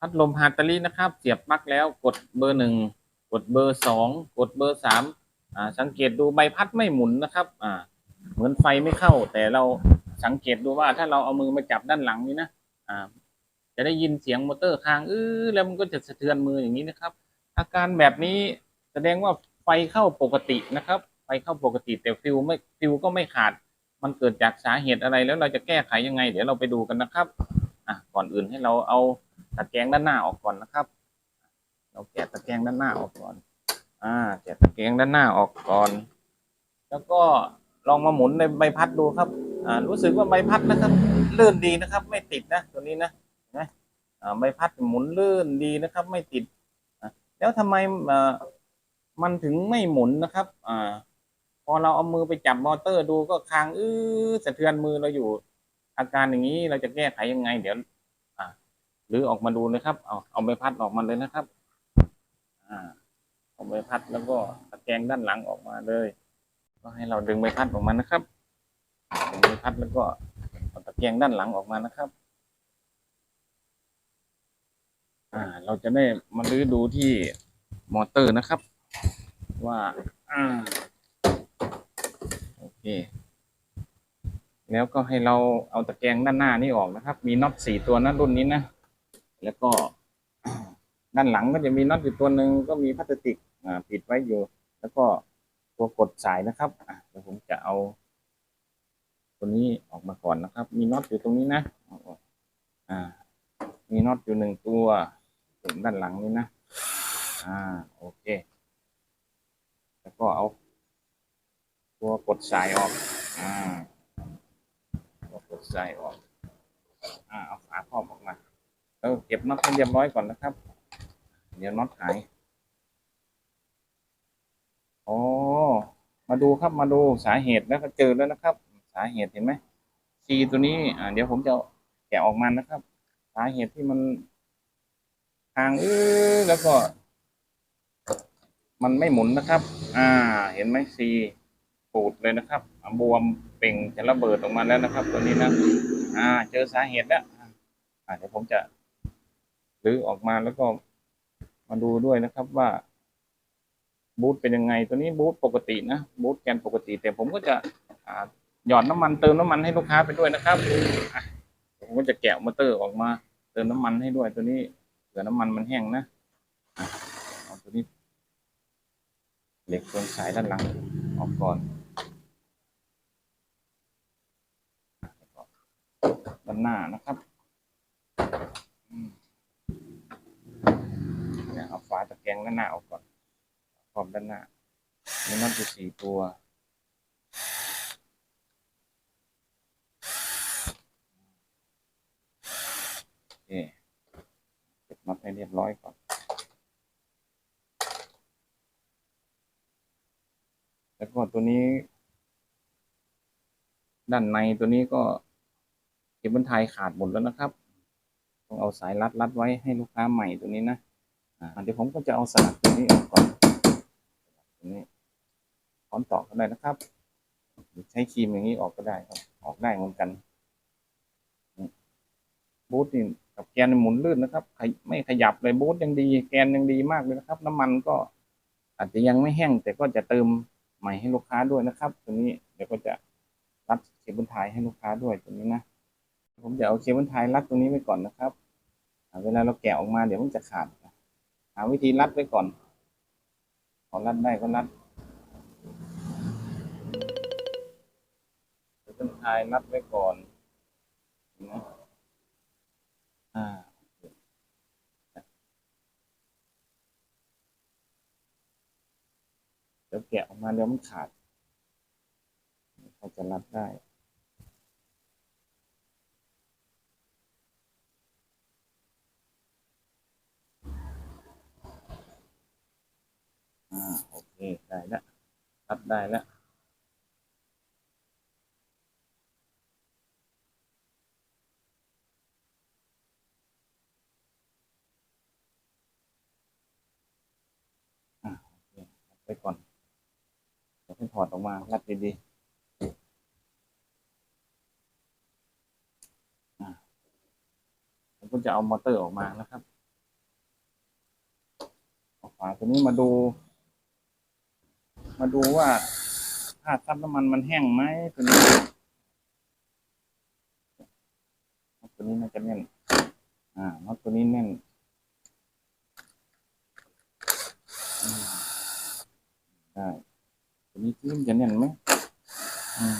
พัดลมฮาตาลีนะครับ เสียบปลั๊กแล้วกดเบอร์หนึ่งกดเบอร์สองกดเบอร์สามอ่าสังเกตดูใบพัดไม่หมุนนะครับอ่าเหมือนไฟไม่เข้า แต่เราสังเกตดูว่าถ้าเราเอามือมาจับด้านหลังนี้นะอ่าจะได้ยินเสียงมอเตอร์ค้างอื้อแล้วมันก็จะสะเทือนมืออย่างนี้นะครับ อาการแบบนี้แสดงว่าไฟเข้าปกตินะครับ ไฟเข้าปกติแต่ฟิวไม่ฟิวก็ไม่ขาด มันเกิดจากสาเหตุอะไรแล้วเราจะแก้ไขยังไง เดี๋ยวเราไปดูกันนะครับอะก่อนอื่นให้เราเอา ตะแกรงด้านหน้าออกก่อนนะครับ เราแกะตะแกรงด้านหน้าออกก่อน อ่าแกะตะแกรงด้านหน้าออกก่อน แล้วก็ลองมาหมุนในใบพัดดูครับ อ่า รู้สึกว่าใบพัดนะครับลื่นดีนะครับ ไม่ติดนะตัวนี้นะนไหมอ่าใบพัดหมุนลื่นดีนะครับ ไม่ติดแล้วทำไมอ่ามันถึงไม่หมุนนะครับ อ่า พอเราเอามือไปจับมอเตอร์ดูก็ค้างอื้อสะเทือนมือเราอยู่ อาการอย่างนี้เราจะแก้ไขยังไง เดี๋ยว หรือออกมาดูนะครับ เอาเอาใบพัดออกมาเลยนะครับ อ่าเอาใบพัดแล้วก็ตะแกรงด้านหลังออกมาเลย ก็ให้เราดึงใบพัดออกมานะครับดึงใบพัดแล้วก็ตะแกรงด้านหลังออกมานะครับ อ่า เราจะได้มาลื้อดูที่มอเตอร์นะครับ ว่า อ่า โอเค แล้วก็ให้เราเอาตะแกรงด้านหน้านี่ออกนะครับ มีน็อตสี่ตัวนะรุ่นนี้นะ แล้วก็ ด้านหลังก็จะมีน็อตอยู่ตัวหนึ่งก็มีพลาสติกปิดไว้อยู่ แล้วก็ตัวกดสายนะครับเดี๋ยวผมจะเอา ตัวนี้ออกมาก่อนนะครับ มีน็อตอยู่ตรงนี้นะอ่า มีน็อตอยู่หนึ่งตัวถึงด้านหลังนี้นะอ่าโอเค แล้วก็เอา ตัวกดสายออกอ่าตัวกดสายออกอ่าเอาฝาครอบออกมา เออเก็บน็อตให้เรียบร้อยก่อนนะครับ เดี๋ยวน็อตหายอ๋มาดูครับมาดูสาเหตุแล้วก็เจอแล้วนะครับ สาเหตุเห็นไหมซีตัวนี้อ่าเดี๋ยวผมจะแกะออกมานะครับ สาเหตุที่มันทางเออแล้วก็ มันไม่หมุนนะครับ อ่า เห็นไหมซีปูดเลยนะครับบวมเป่งจะระเบิดออกมาแล้วนะครับ ตัวนี้นะ อ่า เจอสาเหตุแล้วอ่าเดี๋ยวผมจะ หรือออกมาแล้วก็มาดูด้วยนะครับว่าบูทเป็นยังไง ตัวนี้บูทปกตินะบูทแกนปกติ แต่ผมก็จะหยอดน้ำมันเติมน้ำมันให้ลูกค้าไปด้วยนะครับผมก็จะแกะมอเตอร์ออกมา เติมน้ำมันให้ด้วย ตัวนี้เผื่อน้ำมันมันแห้งนะอะเอาตัวนี้ เหล็กตัวสายด้านหลังออกก่อนด้านหน้านะครับอืมเนี่ยเอาฝาตะ แกงด้านหน้าออกก่อนขอบด้านหน้ามีน็อตอยู่สี่ตัวโอเคเก็บน็อตให้เรียบร้อยก่อน แล้วก็ตัวนี้ ด้านในตัวนี้ก็เคเบิลไทยขาดหมดแล้วนะครับ ต้องเอาสายรัดรัดไว้ให้ลูกค้าใหม่ตัวนี้นะ เดี๋ยวผมก็จะเอาสลักตัวนี้ออกก่อนตัวนี้ถอนต่อก็ได้นะครับใช้ครีมอย่างนี้ออกก็ได้ครับ ออกได้เหมือนกัน บูทนี่กับแกนหมุนลื่นนะครับ ไม่ขยับเลยบูทยังดี แกนยังดีมากเลยนะครับ น้ำมันก็อาจจะยังไม่แห้ง แต่ก็จะเติมใหม่ให้ลูกค้าด้วยนะครับตัวนี้เดี๋ยวก็จะรัดเคเบิลไทยให้ลูกค้าด้วยตัวนี้นะ ผมจะเอาเคเบิลไทยรัดตรงนี้ไว้ก่อนนะครับ เวลาเราแกะออกมาเดี๋ยวมันจะขาด หาวิธีรัดไว้ก่อน พอรัดได้ก็รัดเคเบิลไทยรัดไว้ก่อนนะอ่าเดี๋ยวแกะออกมาเดี๋ยวมันขาดเขาจะรัดได้ อ่า โอเค ได้แล้วรัด ได้แล้วอ่าไปก่อนเดี๋ยวให้ถอดออกมารัดดีๆอ่าผมก็จะเอามอเตอร์ออกมานะครับฝาตัวนี้มาดู มาดูว่าถ้าซับน้ำมันมันแห้งไหมตัวนี้ ตัวนี้น่าจะแน่น อ่าน็อตตัวนี้แน่นได้ตัวนี้ที่มันจะแน่นไหมอืม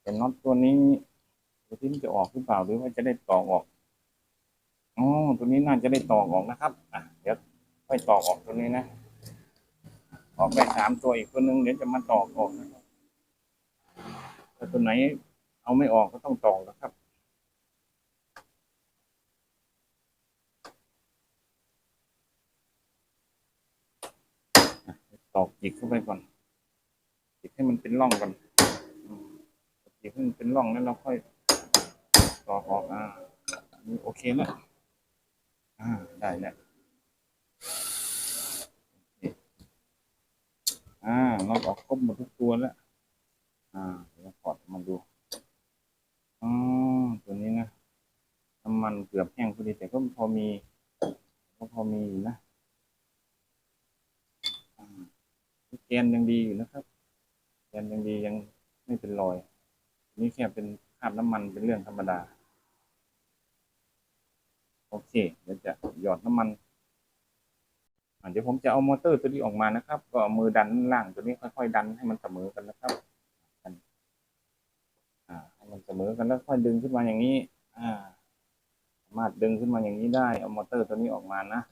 แต่น็อตตัวนี้ตัวที่มันจะออกหรือเปล่าหรือว่าจะได้ตอกออกอ๋อตัวนี้น่าจะได้ตอกออกนะครับ อะเดี๋ยวค่อยตอกออกตัวนี้นะ ออกไปสามตัวอีกตัวหนึ่งเดี๋ยวจะมาตอกออกนะครับถ้าตัวไหนเอาไม่ออกก็ต้องตอกนะครับตอกจิกเข้าไปก่อนจิกให้มันเป็นร่องก่อนจิกให้มันเป็นร่องแล้วเราค่อยตอกออกอ่านี่โอเคแล้วอ่าได้แล้วโอเค อ่าเราออกครบหมดทุกตัวแล้ว อ่าเดี๋ยวถอดมาดูอ๋อตัวนี้นะน้ำมันเกือบแห้งพอดีแต่ก็พอมี ก็พอมีอยู่นะแกนยังดีอยู่นะครับแกนยังดียังไม่เป็นรอย นี่แค่เป็นคราบน้ำมันเป็นเรื่องธรรมดา โอเคเดี๋ยวจะหยอดน้ำมัน เดี๋ยวผมจะเอามอเตอร์ตัวนี้ออกมานะครับ ก็มือดันล่างตัวนี้ค่อยๆดันให้มันเสมอกันนะครับให้มันเสมอกันแล้วค่อยดึงขึ้นมาอย่างนี้ อ่า สามารถดึงขึ้นมาอย่างนี้ได้ เอามอเตอร์ตัวนี้ออกมานะ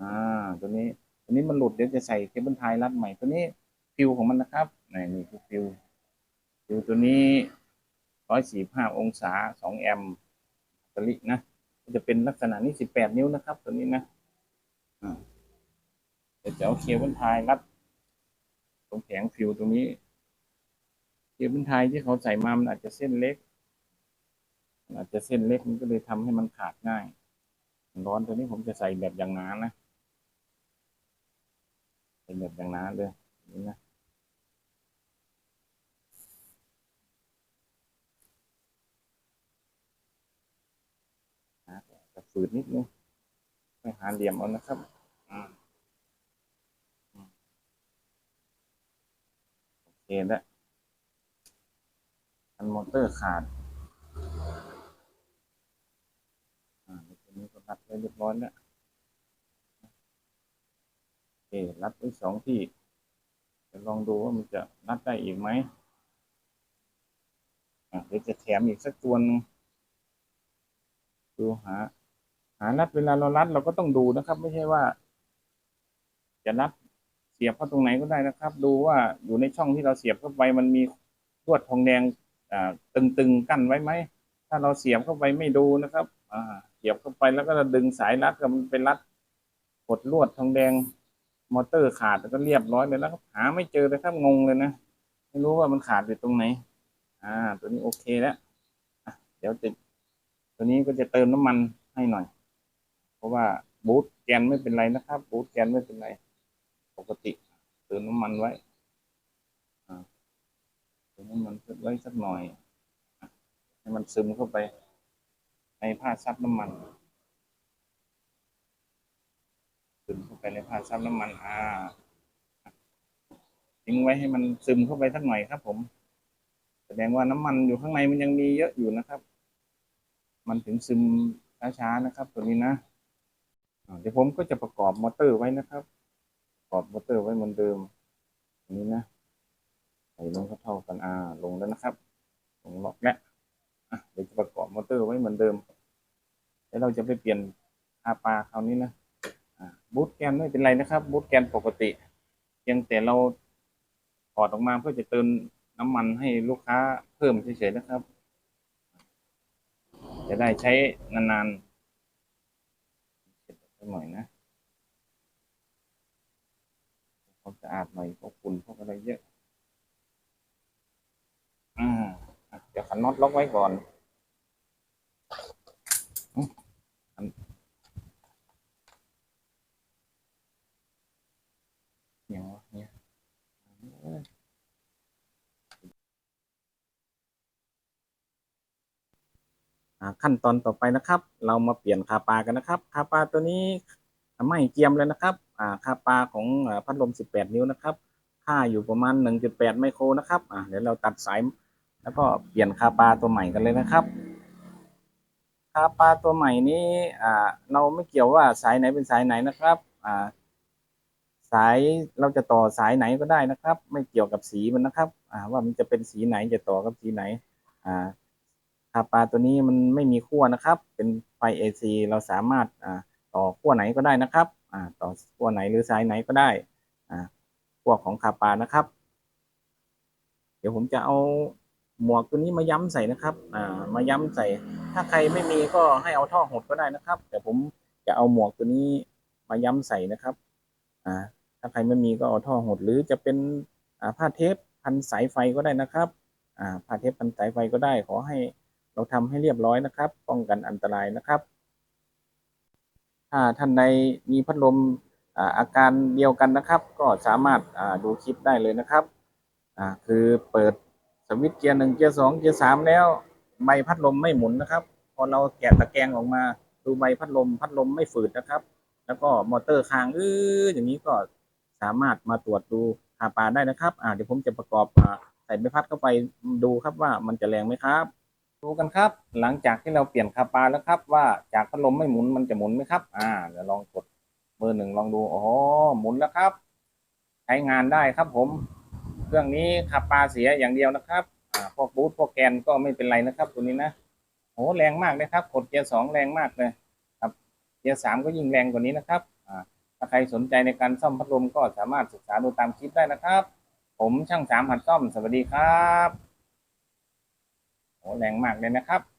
อ่า ตัวนี้ ตัวนี้มันหลุดเดี๋ยวจะใส่เคเบิลไทยรัดใหม่ ตัวนี้ฟิวของมันนะครับนี่นี่คือฟิว ฟิวตัวนี้ร้อยสี่ห้าองศาสองแอมป์ตลินะ จะเป็นลักษณะนี้สิบแปดนิ้วนะครับ ตัวนี้นะ อ่า เดี๋ยวจะเอาเคเบิลไทยรัดตรงแผงฟิวตรงนี้ เคเบิลไทยที่เขาใส่มามันอาจจะเส้นเล็ก อาจจะเส้นเล็กมันก็เลยทำให้มันขาดง่าย ร้อนตัวนี้ผมจะใส่แบบอย่างหนานะเป็นแบบอย่างนั้นเลยนี่นะจะฝืดนิดนึงไปหาเหลี่ยมเอานะครับอืมอืม โอเคแล้วอันมอเตอร์ขาด อ่าตัวนี้ก็รัดไว้เรียบร้อยแล้วโอเครัดไว้สองที่จะลองดูว่ามันจะรัดได้อีกไหมอะเดี๋ยวจะแถมอีกสักตัวนึงดูหา หารัดเวลาเรารัดเราก็ต้องดูนะครับ ไม่ใช่ว่า จะรัด เสียบเข้าตรงไหนก็ได้นะครับ ดูว่าอยู่ในช่องที่เราเสียบเข้าไปมันมีลวดทองแดงตึงๆกั้นไว้ไหมถ้าเราเสียบเข้าไปไม่ดูนะครับเสียบเข้าไปแล้วก็ดึงสายรัดก็มันเป็นรัดกดลวดทองแดงมอเตอร์ขาดแล้วก็เรียบร้อยเลยแล้วครับหาไม่เจอเลยครับงงเลยนะไม่รู้ว่ามันขาดอยู่ตรงไหน อ่า ตัวนี้โอเคแล้วเดี๋ยวติดตัวนี้ก็จะเติมน้ำมันให้หน่อย เพราะว่าบูทแกนไม่เป็นไรนะครับ บูทแกนไม่เป็นไร ปกติเติมน้ำมันไว้เติมน้ำมันไว้สักหน่อย ให้มันซึมเข้าไปในผ้าซับน้ำมันซึมเข้าไปในผ้าซับน้ำมัน อ่าทิ้งไว้ให้มันซึมเข้าไปสักหน่อยครับ ผม แสดงว่าน้ำมันอยู่ข้างในมันยังมีเยอะอยู่นะครับ มันถึงซึมช้าๆนะครับ ตัวนี้นะเดี๋ยวผมก็จะประกอบมอเตอร์ไว้นะครับ ประกอบมอเตอร์ไว้เหมือนเดิม อันนี้นะใส่ลงเท่ากันอ่าลงแล้วนะครับ ลงล็อกแล้วเดี๋ยวจะประกอบมอเตอร์ไว้เหมือนเดิม แล้วเราจะไปเปลี่ยนคาปาคราวนี้นะบูทแกนไม่เป็นไรนะครับ บูทแกนปกติเพียงแต่เราถอดออกมาเพื่อจะเติมน้ำมันให้ลูกค้าเพิ่มเฉยๆนะครับ จะได้ใช้นานๆเช็ดไปหน่อยนะ ความสะอาดหน่อยพวกฝุ่นพวกอะไรเยอะอ่าอะเดี๋ยวขันน็อตล็อกไว้ก่อนอืมอันอย่างวะเนี่ยอ่าขั้นตอนต่อไปนะครับ เรามาเปลี่ยนคาปากันนะครับ คาปาตัวนี้ ไม่เกียมเลยนะครับอ่าค่าปลาของอพัดลม 18 นิ้วนะครับ ค่าอยู่ประมาณ 1.8 ไมโครนะครับอ่าเดี๋ยวเราตัดสาย แล้วก็เปลี่ยนค่าปลาตัวใหม่กันเลยนะครับค่าปลาตัวใหม่นี้อ่าเราไม่เกี่ยวว่าสายไหนเป็นสายไหนนะครับอ่าสายเราจะต่อสายไหนก็ได้นะครับ ไม่เกี่ยวกับสีมันนะครับอ่าว่ามันจะเป็นสีไหนจะต่อกับสีไหนอ่าคาปลาตัวนี้มันไม่มีขั้วนะครับ เป็นไฟ AC เราสามารถอ่า ต่อขั้วไหนก็ได้นะครับอ่าต่อขั้วไหนหรือสายไหนก็ได้อ่าขั้วของคาปานะครับ เดี๋ยวผมจะเอาหมวกตัวนี้มาย้ำใส่นะครับอ่ามาย้ำใส่ ถ้าใครไม่มีก็ให้เอาท่อหดก็ได้นะครับ แต่ผมจะเอาหมวกตัวนี้มาย้ำใส่นะครับอ่าถ้าใครไม่มีก็เอาท่อหดหรือจะเป็นอ่าผ้าเทปพันสายไฟก็ได้นะครับอ่าผ้าเทปพันสายไฟก็ได้ขอให้เราทำให้เรียบร้อยนะครับ ป้องกันอันตรายนะครับ ถ้าท่านใดมีพัดลมอาการเดียวกันนะครับ ก็สามารถดูคลิปได้เลยนะครับคือเปิดสวิตช์เกียร์หนึ่งเกียร์สองเกียร์สามแล้วใบพัดลมไม่หมุนนะครับ พอเราแกะตะแกรงออกมาดูใบพัดลมพัดลมไม่ฝืดนะครับ แล้วก็มอเตอร์ค้างอื้ออย่างนี้ก็สามารถมาตรวจดูคาปลาได้นะครับเดี๋ยวผมจะประกอบใส่ใบพัดเข้าไปดูครับว่ามันจะแรงไหมครับ ดูกันครับ หลังจากที่เราเปลี่ยนคาปาแล้วครับ ว่าจากพัดลมไม่หมุนมันจะหมุนไหมครับ อ่าเดี๋ยวลองกดเบอร์หนึ่งลองดูอ๋อหมุนแล้วครับ ใช้งานได้ครับผม เครื่องนี้ขับปาเสียอย่างเดียวนะครับ อ่าพวกบูทพวกแกนก็ไม่เป็นไรนะครับตัวนี้นะโอ้แรงมากเลยครับ กดเกียร์สองแรงมากเลยครับเกียร์สามก็ยิ่งแรงกว่านี้นะครับอ่าถ้าใครสนใจในการซ่อมพัดลมก็สามารถศึกษาดูตามคลิปได้นะครับ ผมช่างสามหัดซ่อมสวัสดีครับ แรงมากเลยนะครับ